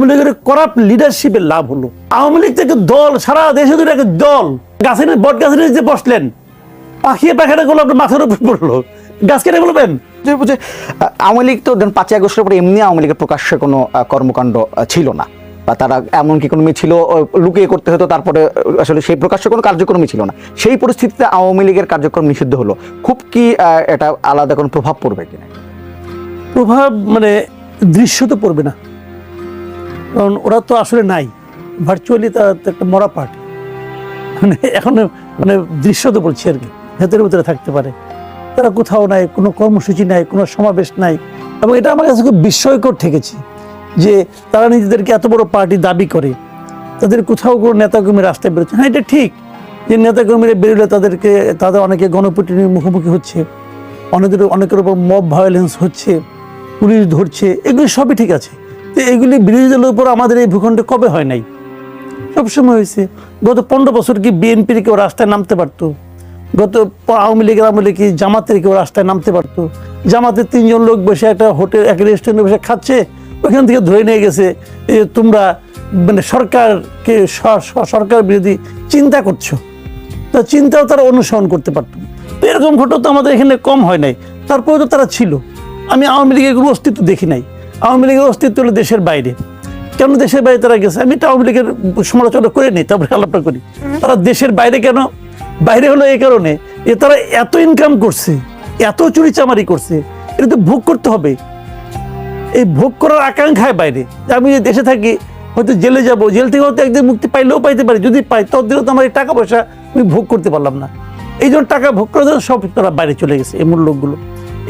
আওয়ামী লীগের করাপ্ট লিডারশিপের লাভ হলো। আওয়ামী লীগ থেকে দল সারা দেশে একটা দল। গাছের বট গাছের নিচে বসলেন পাখিয়ে পাখাটা গুলো আপনার মাথার উপর পড়ল। গাছ কেটে বলবেন যে আওয়ামী লীগ তো পাঁচই আগস্টের পরে এমনি আওয়ামী লীগের প্রকাশ্যে কোনো কর্মকাণ্ড ছিল না। বা তারা এমনকি কোনো মিছিল ও, লুকিয়ে করতে হতো তারপরে আসলে সেই প্রকাশ্য কোনো কার্যক্রমই ছিল না। সেই পরিস্থিতিতে আওয়ামী লীগের কার্যক্রম নিষিদ্ধ হলো। খুব কি আহ, এটা আলাদা কোনো প্রভাব পড়বে কিনা? প্রভাব মানে দৃশ্য তো পড়বে না। কারণ ওরা তো আসলে নাই। ভার্চুয়ালি তারা তো একটা মরা পার্টি। মানে এখন মানে দৃশ্য তো বলছি আর কি, ভেতরে ভেতরে থাকতে পারে। তারা কোথাও নাই, কোনো কর্মসূচি নাই, কোনো সমাবেশ নাই। এবং এটা আমার কাছে খুব বিস্ময়কর ঠেকেছে যে তারা নিজেদেরকে এত বড় পার্টি দাবি করে। তাদের কোথাও কোনো নেতাকর্মী রাস্তায় বেরোচ্ছে হ্যাঁ এটা ঠিক যে নেতাকর্মীরা বেরোলে তাদেরকে তাদের অনেকে গণপিটুনির মুখোমুখি হচ্ছে। অনেকের অনেকের উপর মব ভায়োলেন্স হচ্ছে। পুলিশ ধরছে। এগুলি সবই ঠিক আছে। তো এগুলি বিরোধী দলের উপর আমাদের এই ভূখণ্ডে কবে হয় নাই? সবসময় হয়েছে। গত পনেরো বছর কি বিএনপির কেউ রাস্তায় নামতে পারতো? গত আওয়ামী লীগের আমলে কি জামাতের কেউ রাস্তায় নামতে পারতো? জামাতের তিনজন লোক বসে একটা হোটেল, এক রেস্টুরেন্টে বসে খাচ্ছে, ওইখান থেকে ধরে নিয়ে গেছে তোমরা মানে সরকারকে সরকার বিরোধী চিন্তা করছ। তা চিন্তাও তারা অনুসরণ করতে পারতো। তো এরকম ঘটনা তো আমাদের এখানে কম হয় নাই। তারপরে তো তারা ছিল। আমি আওয়ামী লীগের কোনো অস্তিত্ব দেখি নাই। আওয়ামী লীগের অস্তিত্ব হলো দেশের বাইরে। কেন দেশের বাইরে তারা গেছে? আমি এটা আওয়ামী লীগের সমালোচনা করে নিই, তারপরে আলাপটা করি। তারা দেশের বাইরে কেন? বাইরে হলো এই কারণে যে তারা এত ইনকাম করছে, এত চুরি চামারি করছে, এটা তো ভোগ করতে হবে। এই ভোগ করার আকাঙ্ক্ষায় বাইরে। আমি যদি দেশে থাকি, হয়তো জেলে যাব, জেল থেকে হয়তো একদিন মুক্তি পাইলেও পাইতে পারি, যদি পাই ততদিনও তো আমার এই টাকা পয়সা আমি ভোগ করতে পারলাম না। এই জন্য টাকা ভোগ করার জন্য সব তারা বাইরে চলে গেছে এমন লোকগুলো।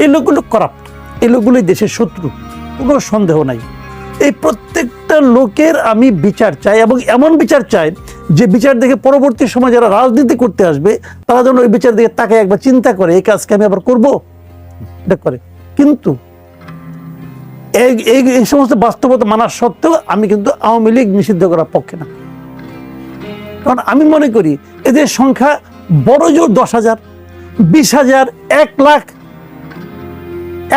এই লোকগুলো করাপ্ট এই লোকগুলোই দেশের শত্রু। কোনো সন্দেহ নাই। এই প্রত্যেকটা লোকের আমি বিচার চাই এবং এমন বিচার চাই যে বিচার দেখে পরবর্তী সময় যারা রাজনীতি করতে আসবে, তারা যেন ওই বিচার দিকে তাকে একবার চিন্তা করে, এই কাজকে আমি আবার করব? এটা করে। কিন্তু এই এই সমস্ত বাস্তবতা মানার সত্ত্বেও আমি কিন্তু আওয়ামী লীগ নিষিদ্ধ করার পক্ষে না। কারণ আমি মনে করি, এদের সংখ্যা বড় জোর দশ হাজার, বিশ হাজার, এক লাখ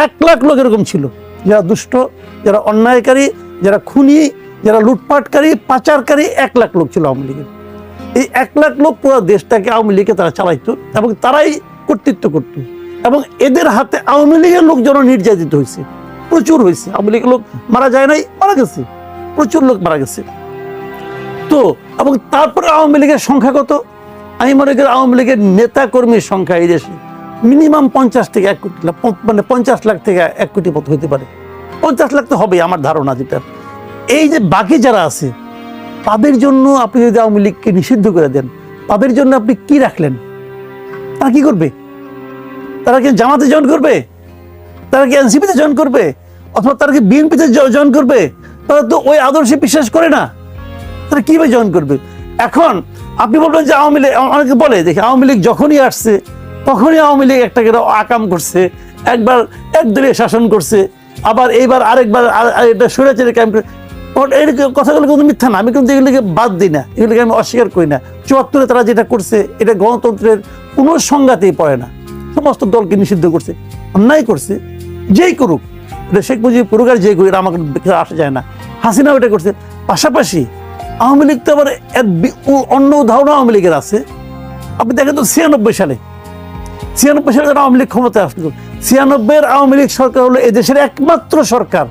এক লাখ লোক এরকম ছিল। যারা দুষ্ট, যারা অন্যায়কারী, যারা খুনি, যারা লুটপাটকারী, পাচারকারী, এক লাখ লোক ছিল আওয়ামী লীগের। এই এক লাখ লোক পুরো দেশটাকে আওয়ামী লীগে তারা চালাইতো এবং তারাই কর্তৃত্ব করতো। এবং এদের হাতে আওয়ামী লীগের লোকজন নির্যাতিত হয়েছে, প্রচুর হয়েছে। আওয়ামী লীগের লোক মারা যায় নাই, মারা গেছে। প্রচুর লোক মারা গেছে। তো, এবং তারপরে আওয়ামী লীগের সংখ্যা কত? আমি মনে করি আওয়ামী লীগের নেতা কর্মীর সংখ্যা এই দেশে। মিনিমাম পঞ্চাশ থেকে এক কোটি মানে পঞ্চাশ লাখ থেকে এক কোটি মতো হতে পারে। পঞ্চাশ লাখ তো হবেই আমার ধারণা যেটা। এই যে বাকি যারা আছে, তাদের জন্য আপনি যদি আওয়ামী লীগকে নিষিদ্ধ করে দেন, তাদের জন্য আপনি কি রাখলেন? তারা কি করবে? তারা কি জামাতে জয়েন করবে? তারা কি এনসিপিতে জয়েন করবে? অথবা তারা কি বিএনপিতে জয়েন করবে? তারা তো ওই আদর্শে বিশ্বাস করে না। তারা কীভাবে জয়েন করবে? এখন আপনি বলবেন যে আওয়ামী লীগ, অনেকে বলে দেখি আওয়ামী লীগ যখনই আসছে তখনই আওয়ামী লীগ একটা করে আকাম করছে, একবার একদলীয় শাসন করছে, আবার এইবার আরেকবার আর- আর এটা স্বৈরাচারী ক্যাম্প এই কথাগুলো কিন্তু মিথ্যা না, আমি কিন্তু এগুলিকে বাদ দিই না, এগুলিকে আমি অস্বীকার করি না। চুয়াত্তরে তারা যেটা করছে, এটা গণতন্ত্রের কোনো সংঘাতেই পড়ে না। সমস্ত দলকে নিষিদ্ধ করছে, অন্যায় করছে, যেই করুক, এটা শেখ মুজিব করুক আর যেই করুক, এটা আমাকে আসা যায় না। হাসিনাও এটা করছে। পাশাপাশি আওয়ামী লীগ তো আবার এর অন্য উদাহরণ আওয়ামী লীগের আছে। আপনি দেখেন তো ছিয়ানব্বই সালে ছিয়ানব্বই সালে যখন আওয়ামী লীগ ক্ষমতায় আসলো ছিয়ানব্বইয়ের আওয়ামী লীগ সরকার হলো এদেশের একমাত্র সরকার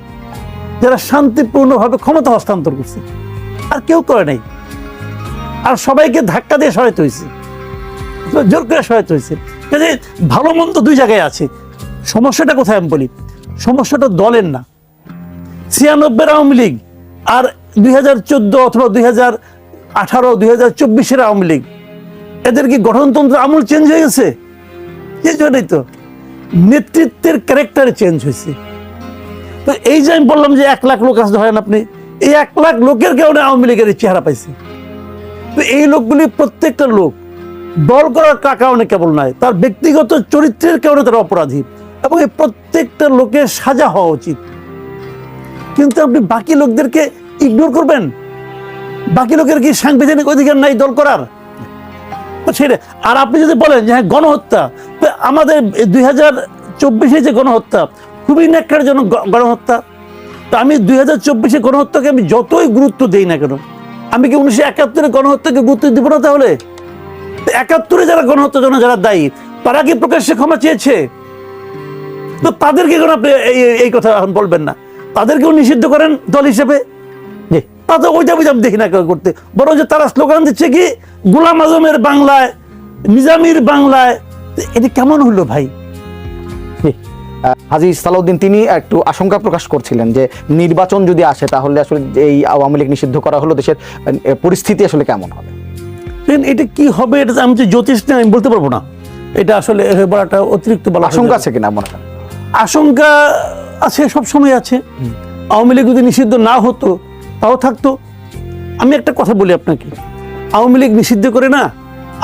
যারা শান্তিপূর্ণভাবে ক্ষমতা হস্তান্তর করছে। আর কেউ করে নাই। আর সবাইকে ধাক্কা দিয়ে সহায়তা হয়েছে। জোর করে সহায়তা হয়েছে। কাজে ভালো মন্দ দুই জায়গায় আছে। সমস্যাটা কোথায় আমি বলি? সমস্যাটা দলের না। ছিয়ানব্বই আওয়ামী লীগ আর দুই হাজার চোদ্দ অথবা দুই হাজার আঠারো, দুই হাজার চব্বিশের আওয়ামী লীগ, এদের কি গঠনতন্ত্র আমূল চেঞ্জ হয়ে গেছে? হয় নাই তো নেতৃত্বের ক্যারেক্টার চেঞ্জ হয়েছে। তো এই যে আমি বললাম যে এক লাখ লোক আসতে হয় আপনি, এই এক লাখ লোকের কারণে আওয়ামী লীগের চেহারা পাইছে। তো এই লোকগুলি প্রত্যেকটা লোক দল করার কারণে কেবল নয়, তার ব্যক্তিগত চরিত্রের কারণে তারা অপরাধী এবং এই প্রত্যেকটা লোকের সাজা হওয়া উচিত। কিন্তু আপনি বাকি লোকদেরকে ইগনোর করবেন? বাকি লোকের কি সাংবিধানিক অধিকার নাই দল করার? সেটা আর আপনি যদি বলেন যে হ্যাঁ গণহত্যা আমাদের দুই হাজার চব্বিশে যে গণহত্যা, খুবই ন্যাক্কার জন্য গণহত্যা। তা আমি দুই হাজার চব্বিশে গণহত্যাকে আমি যতই গুরুত্ব দেই না কেন, আমি কি উনিশশো একাত্তরে গণহত্যাকে গুরুত্ব দিব না তাহলে? একাত্তরে যারা গণহত্যার জন্য যারা দায়ী, তারা কি প্রকাশ্যে ক্ষমা চেয়েছে? তো তাদেরকে কোনো আপনি এই কথা এখন বলবেন না? তাদেরকেও নিষিদ্ধ করেন দল হিসেবে? তা তো ওইটা বুঝে আমি দেখি না কেউ করতে। বরং যে তারা স্লোগান দিচ্ছে কি, গোলাম আজমের বাংলায়, নিজামির বাংলায় এটা কেমন হলো ভাই? হাজী সালাউদ্দিন তিনি একটু আশঙ্কা প্রকাশ করছিলেন যে নির্বাচন যদি আসে তাহলে আসলে এই আওয়ামী লীগ নিষিদ্ধ করা হলো দেশের পরিস্থিতি আসলে কেমন হবে? এটা কি হবে এটা আমি যে জ্যোতিষ না আমি বলতে পারব না। এটা আসলে বলাটা অতিরিক্ত বলা আশঙ্কা। আছে কিনা মনে আশঙ্কা আছে সব সময় আছে। আওয়ামী লীগ যদি নিষিদ্ধ না হতো তাও থাকতো। আমি একটা কথা বলি আপনাকে। আওয়ামী লীগ নিষিদ্ধ করে না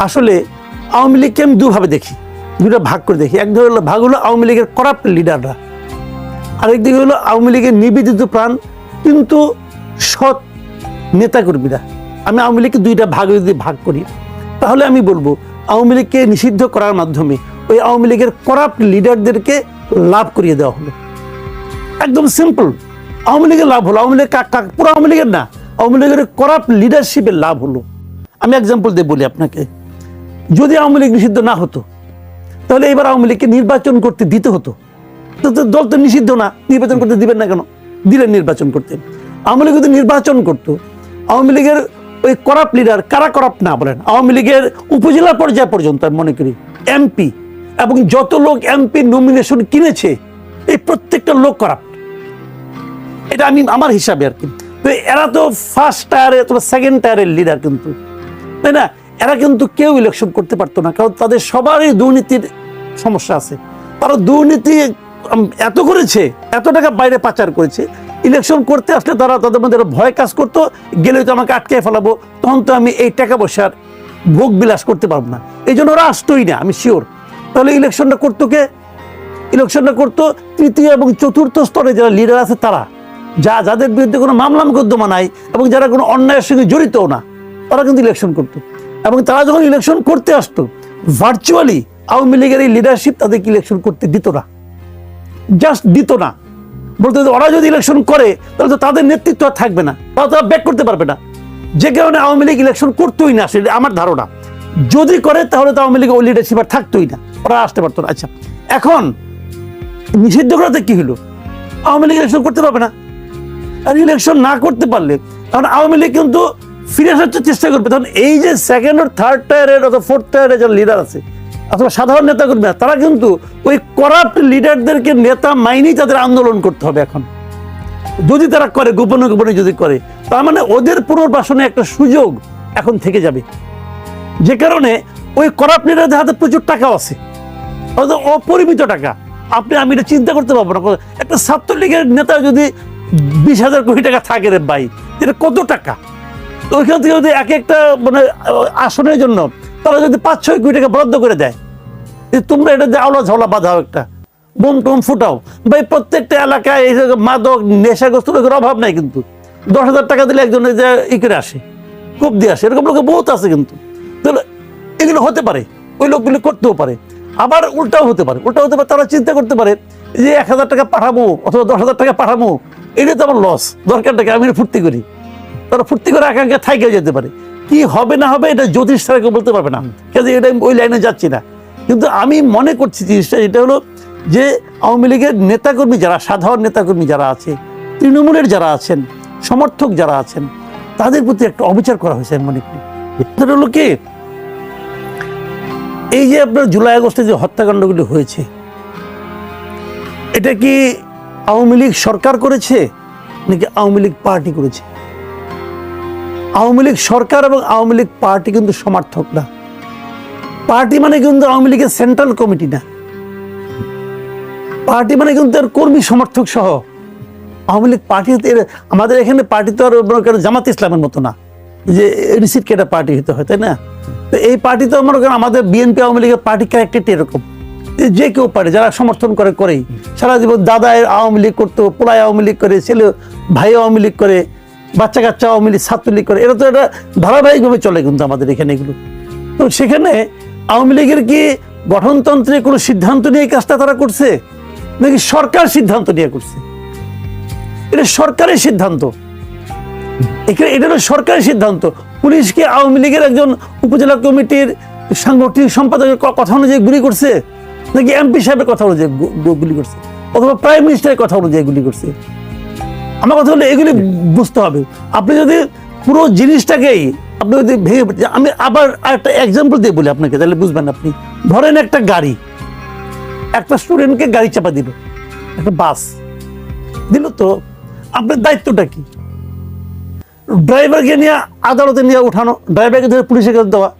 আসলে আওয়ামী লীগকে আমি দুভাবে দেখি। দুটা ভাগ করে দেখি। এক ধরনের ভাগ হলো আওয়ামী লীগের করাপ্ট লিডাররা আরেক দিকে হলো আওয়ামী লীগের নিবেদিত প্রাণ, কিন্তু সৎ নেতাকর্মীরা। আমি আওয়ামী লীগকে দুইটা ভাগে যদি ভাগ করি, তাহলে আমি বলব, আওয়ামী লীগকে নিষিদ্ধ করার মাধ্যমে ওই আওয়ামী লীগের করাপ্ট লিডারদেরকে লাভ করিয়ে দেওয়া হলো। একদম সিম্পল আওয়ামী লীগের লাভ হলো। আওয়ামী লীগ পুরো আওয়ামী লীগের না, আওয়ামী লীগের করাপ্ট লিডারশিপের লাভ হলো। আমি এক্সাম্পল দিয়ে বলি আপনাকে। যদি আওয়ামী লীগ নিষিদ্ধ না হতো, তাহলে এবার আওয়ামী লীগকে নির্বাচন করতে দিতে হতো। দল তো নিষিদ্ধ না, নির্বাচন করতে দিবেন না কেন? দিলেন নির্বাচন করতে। আওয়ামী লীগ যদি নির্বাচন করতো, আওয়ামী লীগের ওই করাপ লিডার কারা করাপ না বলেন? আওয়ামী লীগের উপজেলা পর্যায় পর্যন্ত আমি মনে করি এমপি এবং যত লোক এমপি নমিনেশন কিনেছে, এই প্রত্যেকটা লোক করাপ্ট এটা আমি, আমার হিসাবে আর কি। তো এরা তো ফার্স্ট টায়ারে অথবা সেকেন্ড টায়ারের লিডার কিন্তু। তাই না? এরা কিন্তু কেউ ইলেকশন করতে পারতো না, কারণ তাদের সবারই দুর্নীতির সমস্যা আছে। তারা দুর্নীতি এত করেছে, এত টাকা বাইরে পাচার করেছে ইলেকশন করতে আসলে তারা তাদের মধ্যে ভয় কাজ করতো গেলে তো আমাকে আটকে ফেলাবো, তখন তো আমি এই টাকা পয়সার ভোগ বিলাস করতে পারব না। এই জন্য ওরা আসতোই না, আমি শিওর তাহলে ইলেকশনটা করতো কে? ইলেকশনটা করতো তৃতীয় এবং চতুর্থ স্তরে যারা লিডার আছে তারা। যা, যাদের বিরুদ্ধে কোনো মামলা মোকদ্দমা নাই এবং যারা কোনো অন্যায়ের সঙ্গে জড়িতও না, তারা কিন্তু ইলেকশন করতো। এবং তারা যখন ইলেকশন করতে আসতো ভার্চুয়ালি আওয়ামী লীগের এই লিডারশিপ তাদেরকে ইলেকশন করতে দিত না। জাস্ট দিত না। বলতে ওরা যদি ইলেকশন করে, তাহলে তো তাদের নেতৃত্ব আর থাকবে না। তারা তারা ব্যাক করতে পারবে না। যে কারণে আওয়ামী লীগ ইলেকশন করতোই না, সেটা আমার ধারণা। যদি করে, তাহলে তো আওয়ামী লীগ ওই লিডারশিপ আর থাকতোই না। ওরা আসতে পারতো না। আচ্ছা এখন নিষিদ্ধ করাতে কী হলো? আওয়ামী লীগ ইলেকশন করতে পারবে না। আর ইলেকশন না করতে পারলে কারণ আওয়ামী লীগ কিন্তু ফিরে আসার চেষ্টা করবে, তখন এই যে সেকেন্ড ও থার্ড টায়ারের অথবা ফোর্থ টায়ারের যারা লিডার আছে, অথবা সাধারণ নেতা কর্মীরা তারা কিন্তু ওই করাপ্ট লিডারদেরকে নেতা মাইনেই তাদের আন্দোলন করতে হবে এখন। যদি তারা করে, গোপনে গোপনে যদি করে, তার মানে ওদের পুনর্বাসনে একটা সুযোগ এখন থেকে যাবে। যে কারণে ওই করাপ্ট লিডারদের হাতে প্রচুর টাকাও আছে। অপরিমিত টাকা। আপনি, আমি এটা চিন্তা করতে পারব না। একটা ছাত্রলীগের নেতা যদি বিশ হাজার কোটি টাকা থাকে রে ভাই, এটা কত টাকা? ওইখান থেকে যদি এক একটা মানে আসনের জন্য তারা যদি পাঁচ, ছয় কোটি টাকা বরাদ্দ করে দেয় তোমরা এটা আওলা ঝাওলা বাঁধাও একটা, বোম টোম ফুটাও। ভাই প্রত্যেকটা এলাকায় এই মাদক, নেশাগ্রস্ত লোকের অভাব নাই কিন্তু। দশ হাজার টাকা দিলে একজন যে ই করে আসে খুব দিয়ে আসে। এরকম লোক বহুত আছে কিন্তু। তাহলে এগুলো হতে পারে, ওই লোকগুলো করতেও পারে। আবার উল্টাও হতে পারে উল্টা হতে পারে, তারা চিন্তা করতে পারে যে এক হাজার টাকা পাঠাবো অথবা দশ হাজার টাকা পাঠাবো এটা তো আমার লস দরকার টাকা আমি ফুর্তি করি? তারা ফুর্তি করে আকাঙ্ক্ষা থাইকে যেতে পারে। কি হবে না হবে এটা জ্যোতিষ ছাড়া কেউ বলতে পারবে না। কাজে এটা ওই লাইনে যাচ্ছি না। কিন্তু আমি মনে করছি জিনিসটা, এটা হলো যে আওয়ামী লীগের নেতাকর্মী যারা, সাধারণ নেতাকর্মী যারা আছে, তৃণমূলের যারা আছেন, সমর্থক যারা আছেন, তাদের প্রতি একটা অবিচার করা হয়েছে আমি মনে করি। এটা হলো কি? এই যে আপনার জুলাই আগস্টে যে হত্যাকাণ্ডগুলি হয়েছে, এটা কি আওয়ামী লীগ সরকার করেছে নাকি আওয়ামী লীগ পার্টি করেছে? আওয়ামী লীগ সরকার এবং আওয়ামী লীগ পার্টি কিন্তু সমর্থক না। পার্টি মানে কিন্তু আওয়ামী লীগের সেন্ট্রাল কমিটি না। পার্টি মানে কিন্তু এর কর্মী সমর্থক সহ। আওয়ামী লীগ পার্টি আমাদের এখানে পার্টি তো আর জামাত ইসলামের মতো না। যে রিসিট কেটা পার্টি হতে হয়, তাই না? তো এই পার্টি তো মনে করেন আমাদের বিএনপি আওয়ামী লীগের পার্টি ক্যারেক্টারটি এরকম। যে যে কেউ পারে, যারা সমর্থন করে, করেই। সারা জীবন দাদা আওয়ামী লীগ করতো, পোলায় আওয়ামী লীগ করে, ছেলে, ভাই আওয়ামী লীগ করে। বাচ্চা কাচ্চা আওয়ামী লীগ, ছাত্রলীগ করে এটা তো এটা ধারাবাহিকভাবে চলে কিন্তু আমাদের এখানে এগুলো। তো সেখানে আওয়ামী লীগের কি গঠনতন্ত্রে কোনো সিদ্ধান্ত নিয়ে কাজটা তারা করছে? নাকি সরকার সিদ্ধান্ত নিয়ে করছে? এটা সরকারের সিদ্ধান্ত। এখানে এটা হলো সরকারের সিদ্ধান্ত। পুলিশকে আওয়ামী লীগের একজন উপজেলা কমিটির সাংগঠনিক সম্পাদকের কথা অনুযায়ী গুলি করছে? নাকি এমপি সাহেবের কথা অনুযায়ী গুলি করছে? অথবা প্রাইম মিনিস্টারের কথা অনুযায়ী গুলি করছে? আমার কথা হলো এগুলি বুঝতে হবে। আপনি যদি পুরো জিনিসটাকেই আপনি যদি ভেঙে আমি আবার একটা এক্সাম্পল দিয়ে বলি আপনাকে, তাহলে বুঝবেন আপনি। ধরেন একটা গাড়ি। একটা স্টুডেন্টকে গাড়ি চাপা দিল। একটা বাস দিল তো। আপনার দায়িত্বটা কি? ড্রাইভারকে নিয়ে আদালতে নিয়ে উঠানো, ড্রাইভারকে ধরে পুলিশের কাছে দেওয়া।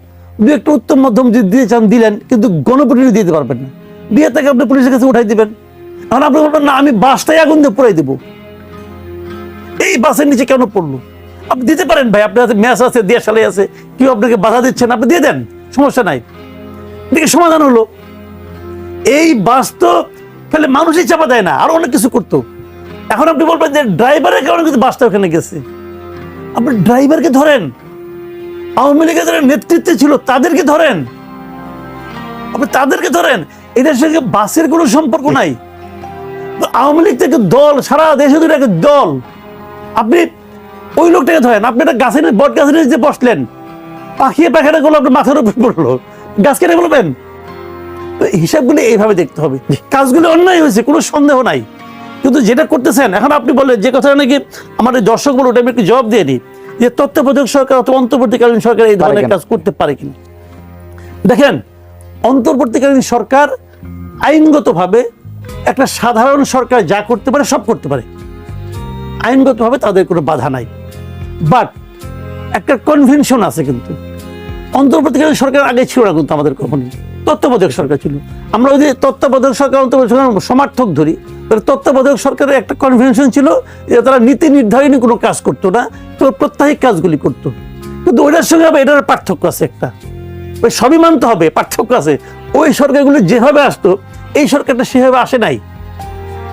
দু একটু উত্তম মধ্যম যদি দিয়ে চান, দিলেন, কিন্তু গণপ্রতিনিধি দিতে পারবেন না। দিয়ে তাকে আপনি পুলিশের কাছে উঠাই দিবেন। এখন আপনি বলবেন, না, আমি বাসটাই আগুন দিয়ে পুরাই দেবো। এই বাসের নিচে কেন পড়ল? আপনি দিতে পারেন ভাই আপনার হাতে ম্যাচ আছে দেশালে আছে কেউ আপনাকে বাধা দিচ্ছেন আপনি দিয়ে দেন সমস্যা নাই। এদিকে সমাধান হলো। এই বাস তো ফেলে মানুষই চাপা দেয় না আরও অনেক কিছু করতো। এখন আপনি বলবেন যে ড্রাইভারের কারণে কিন্তু বাসটা ওখানে গেছে। আপনি ড্রাইভারকে ধরেন আওয়ামী লীগের যারা নেতৃত্বে ছিল তাদেরকে ধরেন। আপনি তাদেরকে ধরেন এদের সঙ্গে বাসের কোনো সম্পর্ক নাই। আওয়ামী লীগ থেকে দল সারা দেশে দল আপনি ওই লোকটাকে ধরেন আপনি একটা গাছের বট গাছের নিচে বসলেন। পাখিয়ে পাখাটা গুলো আপনার মাথার উপর পড়ল। গাছ কেটে বলবেন হিসাবগুলো এইভাবে দেখতে হবে। কাজগুলো অন্যায় হয়েছে কোনো সন্দেহ নাই। কিন্তু যেটা করতেছেন এখন আপনি বলেন যে কথা নাকি আমাদের দর্শক বলো ওটা আমি একটু জবাব দিয়ে নিই যে তত্ত্বাবধায়ক সরকার অথবা অন্তর্বর্তীকালীন সরকার এই ধরনের কাজ করতে পারে কিনা। দেখেন অন্তর্বর্তীকালীন সরকার আইনগতভাবে একটা সাধারণ সরকার যা করতে পারে সব করতে পারে। আইনগতভাবে তাদের কোনো বাধা নাই। বাট একটা কনভেনশন আছে কিন্তু। অন্তর্বর্তীকালীন সরকার আগে ছিল না কিন্তু আমাদের কখনই তত্ত্বাবধায়ক সরকার ছিল। আমরা ওই যে তত্ত্বাবধায়ক সরকার, অন্তর্বর্তী সমার্থক ধরি, তাহলে তত্ত্বাবধায়ক সরকারের একটা কনভেনশন ছিল যে তারা নীতি নির্ধারণী কোনো কাজ করতো না, তো প্রত্যাহিক কাজগুলি করতো। কিন্তু ওইটার সঙ্গে আবার এটার পার্থক্য আছে একটা। ওই সবই মানতে হবে, পার্থক্য আছে। ওই সরকারগুলি যেভাবে আসতো, এই সরকারটা সেভাবে আসে নাই।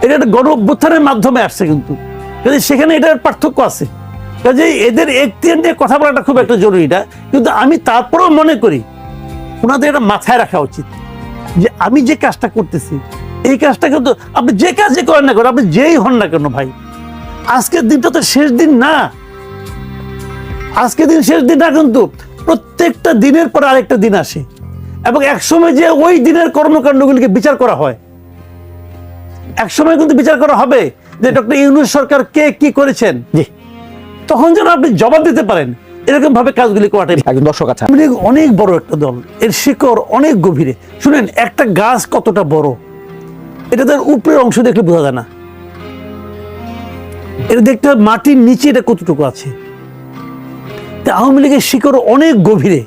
এটা একটা গণ অভ্যুত্থানের মাধ্যমে আসছে কিন্তু। কাজে সেখানে এটার পার্থক্য আছে। কাজে এদের এখতিয়ার নিয়ে কথা বলাটা খুব একটা জরুরি না। কিন্তু আমি তারপরেও মনে করি, ওনাদের এটা মাথায় রাখা উচিত যে আমি যে কাজটা করতেছি, এই কাজটা কিন্তু আপনি যে কাজই করেন না করেন আপনি যেই হন না কেন ভাই, আজকের দিনটা তো শেষ দিন না। আজকের দিন শেষ দিন না কিন্তু প্রত্যেকটা দিনের পর আরেকটা দিন আসে। এবং একসময় যে ওই দিনের কর্মকাণ্ডগুলিকে বিচার করা হয়, একসময় কিন্তু বিচার করা হবে যে ডক্টর ইউনুস সরকার কে কি করেছেন? জি। তখন যেন আপনি জবাব দিতে পারেন এরকম ভাবে কাজগুলি করাটাই একজন দর্শক আছে অনেক বড় একটা দল এর শিকড় অনেক গভীরে। শুনেন একটা গাছ কতটা বড়? এটা তার উপরের অংশ দেখলে বোঝা যায় না। এটা দেখতে হবে মাটির নিচে এটা কতটুকু আছে। তা আওয়ামী লীগের শিকড় অনেক গভীরে।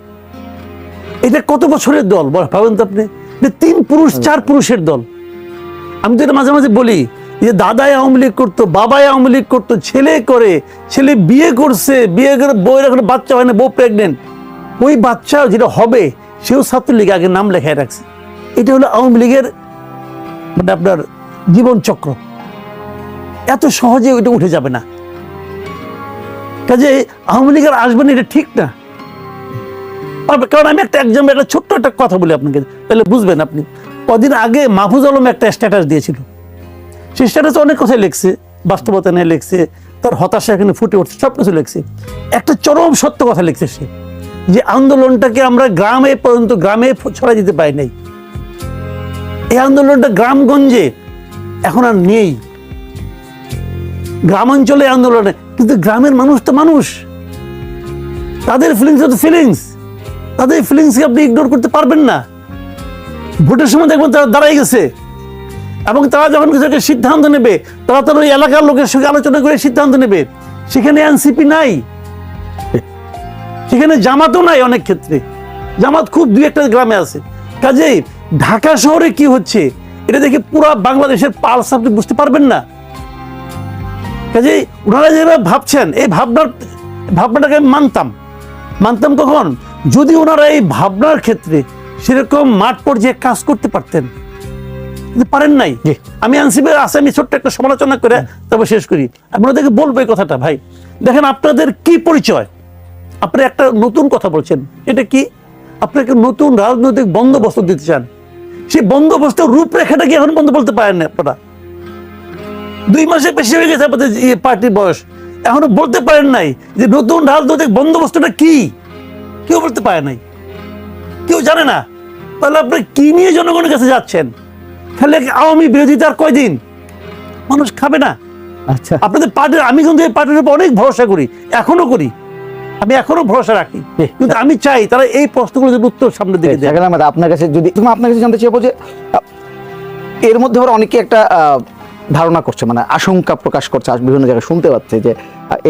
এটা কত বছরের দল? ভাবেন তো আপনি। তিন পুরুষ চার পুরুষের দল। আমি তো এটা মাঝে মাঝে বলি যে দাদাই আওয়ামী লীগ করতো, বাবাই আওয়ামী লীগ করতো, ছেলে করে, ছেলে বিয়ে করছে, বিয়ে করে বউয়ের এখন বাচ্চা হয় না, বউ প্রেগনেন্ট ওই বাচ্চা যেটা হবে, সেও ছাত্রলীগ আগে নাম লেখায় রাখছে। এটা হলো আওয়ামী লীগের মানে আপনার জীবন চক্র। এত সহজে ওইটা উঠে যাবে না। কাজে আওয়ামী লীগের আসবে না, এটা ঠিক না। কারণ আমি একটা এক্সাম্পল একটা ছোট্ট একটা কথা বলি আপনাকে, তাহলে বুঝবেন আপনি। কদিন আগে মাহফুজ আলম একটা স্ট্যাটাস দিয়েছিল। সেই স্ট্যাটাসে অনেক কথাই লিখছে, বাস্তবতা নিয়ে লিখছে, তার হতাশা এখানে ফুটে উঠছে, সব কিছু লিখছে। একটা চরম সত্য কথা লিখছে সে, যে আন্দোলনটাকে আমরা গ্রামে পর্যন্ত, গ্রামে ছড়াই দিতে পারি নাই। এই আন্দোলনটা গ্রামগঞ্জে এখন আর নেই। গ্রামাঞ্চলে আন্দোলনে, কিন্তু গ্রামের মানুষ তো মানুষ। তাদের ফিলিংস তো ফিলিংস তাদের ফিলিংসকে আপনি ইগনোর করতে পারবেন না। ভোটের সময় দেখবেন তারা দাঁড়াই গেছে। এবং তারা যখন কিছু একটা সিদ্ধান্ত নেবে, তারা তার ওই এলাকার লোকের সঙ্গে আলোচনা করে সিদ্ধান্ত নেবে। সেখানে এনসিপি নাই। সেখানে জামাতও নাই অনেক ক্ষেত্রে। জামাত খুব দুই একটা গ্রামে আছে। কাজেই ঢাকা শহরে কি হচ্ছে, এটা দেখে পুরো বাংলাদেশের পালস আপনি বুঝতে পারবেন না। কাজেই ওনারা যেভাবে ভাবছেন, এই ভাবনার, ভাবনাটাকে আমি মানতাম। মানতাম কখন? যদি ওনারা এই ভাবনার ক্ষেত্রে সেরকম মাঠ পর্যায়ে কাজ করতে পারতেন পারেন নাই। আমি আনসিবের আছে আমি ছোট্ট একটা সমালোচনা করে তবে শেষ করি। আপনাদেরকে বলব এই কথাটা ভাই। দেখেন আপনাদের কি পরিচয়? আপনি একটা নতুন কথা বলছেন। এটা কি? আপনাকে নতুন রাজনৈতিক বন্দোবস্ত দিতে চান। সেই বন্দোবস্ত রূপরেখাটা কি এখন বন্ধ বলতে পারেন না আপনারা? দুই মাসের বেশি হয়ে গেছে আপনাদের এই পার্টির বয়স। এখনও বলতে পারেন নাই যে নতুন রাজনৈতিক বন্দোবস্তটা কি? কেউ বলতে পারে নাই। কেউ জানে না। তাহলে আপনি কি নিয়ে জনগণের কাছে যাচ্ছেন? তাহলে আওয়ামী বিরোধিতার কয়দিন? মানুষ খাবে না। আচ্ছা। আপনাদের পার্টির আমি কিন্তু এই পার্টির উপর অনেক ভরসা করি এখনও করি। আমি এখনও ভরসা রাখি। কিন্তু আমি চাই তারা এই প্রশ্নগুলো যদি উত্তর সামনে দিকে দেয় আহমেদ আপনার কাছে যদি তুমি আপনার কাছে জানতে চাইব যে এর মধ্যে আবার অনেকে একটা ধারণা করছে মানে আশঙ্কা প্রকাশ করছে বিভিন্ন জায়গায় শুনতে পাচ্ছে যে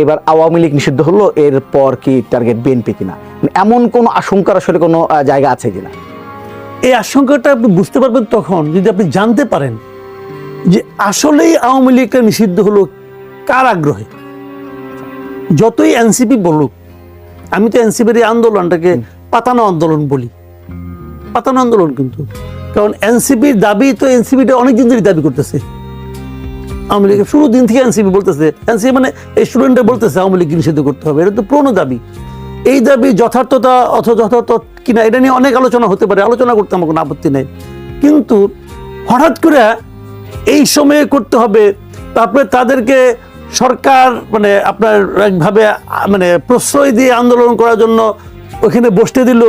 এবার আওয়ামী লীগ নিষিদ্ধ হলো এরপর কি টার্গেট বিএনপি কিনা? মানে এমন কোন আশঙ্কার আসলে কোনো জায়গা আছে কিনা? এই আশঙ্কাটা আপনি বুঝতে পারবেন তখন যদি আপনি জানতে পারেন যে আসলেই আওয়ামী লীগটা নিষিদ্ধ হলো কার আগ্রহে? যতই এনসিপি বলুক আমি তো এনসিপির এই আন্দোলনটাকে পাতানো আন্দোলন বলি। পাতানো আন্দোলন কিন্তু। কারণ এনসিপির দাবি তো এনসিপিটা অনেক দিন ধরে দাবি করতেছে। আওয়ামী লীগের শুরু দিন থেকে এনসিপি বলতেছে। এনসিপি মানে এই স্টুডেন্টরা বলতেছে আওয়ামী লীগ নিষিদ্ধ করতে হবে। এটা তো পুরনো দাবি। এই দাবি যথার্থতা অথবা যথার্থ কিনা, এটা নিয়ে অনেক আলোচনা হতে পারে, আলোচনা করতে আমার কোনো আপত্তি নেই। কিন্তু হঠাৎ করে এই সময়ে করতে হবে, তারপরে তাদেরকে সরকার মানে আপনার একভাবে মানে প্রশ্রয় দিয়ে আন্দোলন করার জন্য ওখানে বসতে দিল,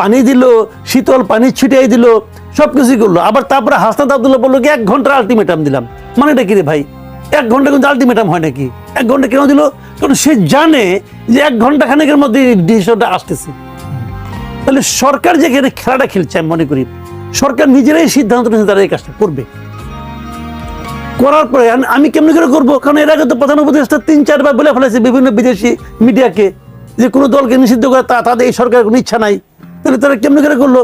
পানি দিল, শীতল পানি ছিটিয়ে দিল সব কিছুই করল। আবার তারপরে হাসনাত আবদুল্লাহ বলল কি, এক ঘণ্টার আলটিমেটাম দিলাম। মানেটা কি রে ভাই? এক ঘণ্টা কিন্তু আলটিমেটাম হয় নাকি? এক ঘণ্টা কেন দিল? কারণ সে জানে যে এক ঘণ্টা খানেকের মধ্যে ডিসিশনটা আসতেছে। তাহলে সরকার যে এখানে খেলাটা খেলছে, আমি মনে করি, সরকার নিজেরাই সিদ্ধান্ত নিয়ে তারা এই কাজটা করবে। করার পরে আমি কেমনি করে করব? কারণ এর আগে তো প্রধান উপদেষ্টা তিন, চারবার বলে ফেলেছে বিভিন্ন বিদেশি মিডিয়াকে যে কোনো দলকে নিষিদ্ধ করে তা তাদের এই সরকারের কোনো ইচ্ছা নাই। তাহলে তারা কেমনি করে করল?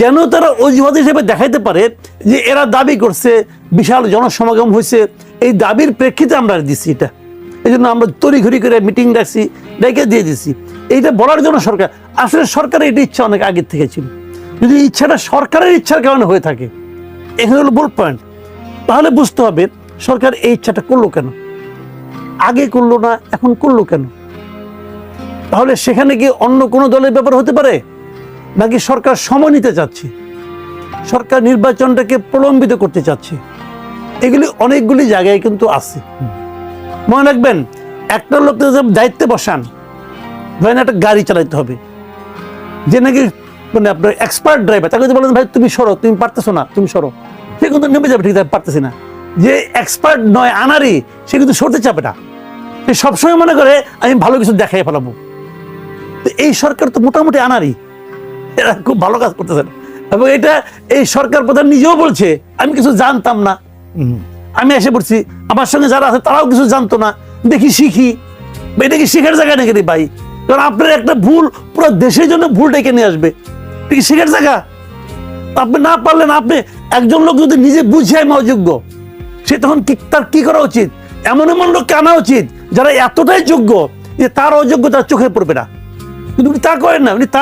যেন তারা অজুহাত হিসেবে দেখাইতে পারে যে এরা দাবি করছে, বিশাল জনসমাগম হয়েছে এই দাবির প্রেক্ষিতে আমরা দিচ্ছি এটা। এই জন্য আমরা তড়িঘড়ি করে মিটিং ডাকছি ডেকে দিয়ে দিছি। এইটা বলার জন্য সরকার, আসলে সরকারের এটা ইচ্ছা অনেক আগের থেকে ছিল। যদি ইচ্ছাটা সরকারের ইচ্ছার কারণে হয়ে থাকে, এখানে হলো বোল্ড পয়েন্ট তাহলে বুঝতে হবে, সরকার এই ইচ্ছাটা করল কেন? আগে করল না, এখন করল কেন? তাহলে সেখানে কি অন্য কোনো দলের ব্যাপার হতে পারে? নাকি সরকার সময় নিতে চাচ্ছে? সরকার নির্বাচনটাকে প্রলম্বিত করতে চাচ্ছে? এগুলি অনেকগুলি জায়গায় কিন্তু আছে। মনে রাখবেন, একটা যখন দায়িত্বে বসান, ধরেন একটা গাড়ি চালাইতে হবে। যে নাকি মানে আপনার এক্সপার্ট ড্রাইভার তাকে যদি বলেন, ভাই, তুমি সরো, তুমি পারতেছো না, তুমি সরো। সে কিন্তু নেমে যাবে, ঠিক পারতেছি না। যে এক্সপার্ট নয়, আনারি, সে কিন্তু সরতে চাবে না। সে সবসময় মনে করে, আমি ভালো কিছু দেখাই ফেলাবো। তো এই সরকার তো মোটামুটি আনারি। এরা খুব ভালো কাজ করতেছে এবং এটা এই সরকার প্রধান নিজেও বলছে, আমি কিছু জানতাম না। আমি এসে পড়ছি, আমার সঙ্গে যারা আছে তারাও কিছু জানতো না। দেখি শিখি। এটা কি শিখার জায়গা নাকি রে ভাই? কারণ আপনার একটা ভুল, পুরো দেশের জন্য ভুল ডেকে নিয়ে আসবে। কি শিখার জায়গা? আপনি না পারলেন আপনি একজন লোক যদি নিজে বুঝে আমি অযোগ্য সে তখন কি, তার কি করা উচিত? এমন এমন লোককে আনা উচিত যারা এতটাই যোগ্য যে তার অযোগ্যতা চোখে পড়বে না। কিন্তু উনি তা করেন না, উনি তার